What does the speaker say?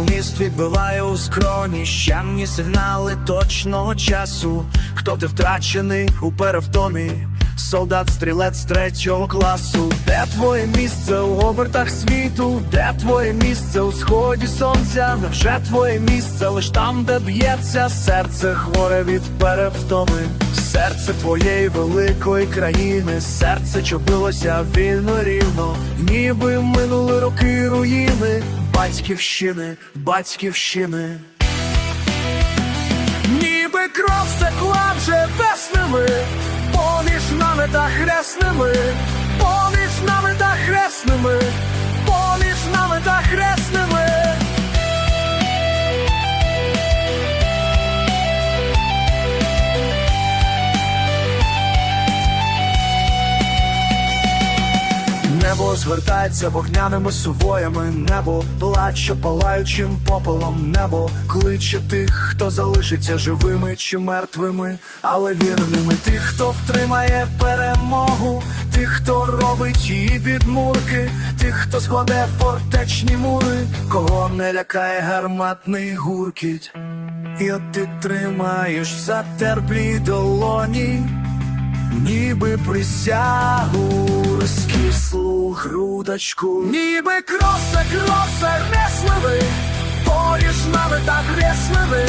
Міст відбиває у скроні, щемні сигнали точного часу. Хто ти втрачений у перевтомі? Солдат стрілець третього класу. Де твоє місце у обертах світу? Де твоє місце у сході сонця? Невже твоє місце лиш там, де б'ється серце хворе від перевтоми? Серце твоєї великої країни, серце що билося вільно рівно, ніби минули роки руїни, батьківщини, батьківщини. Ніби кров стекла вже весними, поміж нами та хресними, Небо згортається вогняними сувоями, небо плаче палаючим попелом, небо кличе тих, хто залишиться живими чи мертвими, але вірними. Тих, хто втримає перемогу, тих, хто робить її підмурки, тих, хто складе фортечні мури, кого не лякає гарматний гуркіт. І от ти тримаєш за терплі долоні ніби присягу так грудочку, ніби нами так ресливий, поріж нами так ресливий.